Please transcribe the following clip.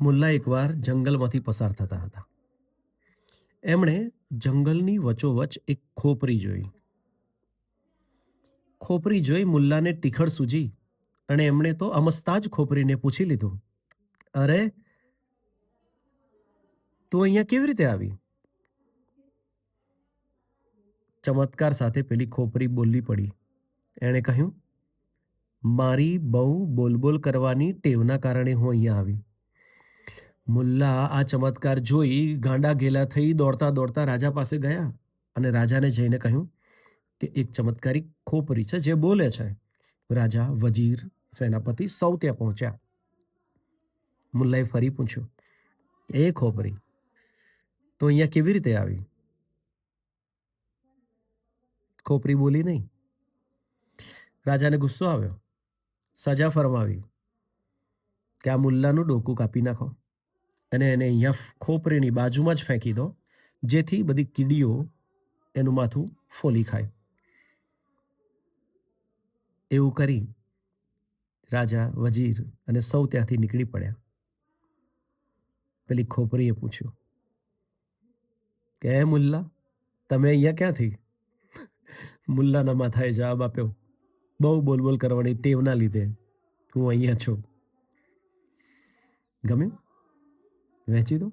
મુલ્લા એકવાર જંગલમાંથી પસાર થતા હતા. એમણે જંગલની વચોવચ એક ખોપરી જોઈ. ખોપરી જોઈ મુલ્લાને ટીખળ સૂજી અને એમણે તો અમસ્તા જ ખોપરીને પૂછી લીધું, અરે, તું અહીંયા કેવી રીતે આવી? ચમત્કાર સાથે પેલી ખોપરી બોલી પડી. એણે કહ્યું, મારી બહુ બોલબોલ કરવાની ટેવના કારણે હું અહીંયા આવી. મુલ્લા આ ચમત્કાર જોઈ ગાંડા ઘેલા થઈ દોડતા દોડતા રાજા પાસે ગયા અને રાજાને જઈને કહ્યું કે એક ચમત્કારી ખોપરી છે જે બોલે છે. રાજા, વજીર, સેનાપતિ સૌ ત્યાં પહોંચ્યા. મુલ્લાએ ફરી પૂછ્યું, એ ખોપરી? તો અહીંયા કેવી રીતે આવી? ખોપરી બોલી નહીં. રાજાને ગુસ્સો આવ્યો. સજા ફરમાવી કે આ મુલ્લાનું ડોકું કાપી નાખો. અને એને અહીંયા ખોપરીની બાજુમાં જ ફેંકી દો, જેથી બધી કીડીઓ એનું માથું ફોલી ખાય. એવું કરી રાજા, વજીર અને સૌ ત્યાંથી નીકળી પડ્યા. પેલી ખોપરીએ પૂછ્યું, કે મુલ્લા, તમે અહીંયા ક્યાંથી? મુલ્લાના માથાએ જવાબ આપ્યો, બહુ બોલબોલ કરવાની ટેવના લીધે હું અહીંયા છું. ગમ્યું? વહેંચી દો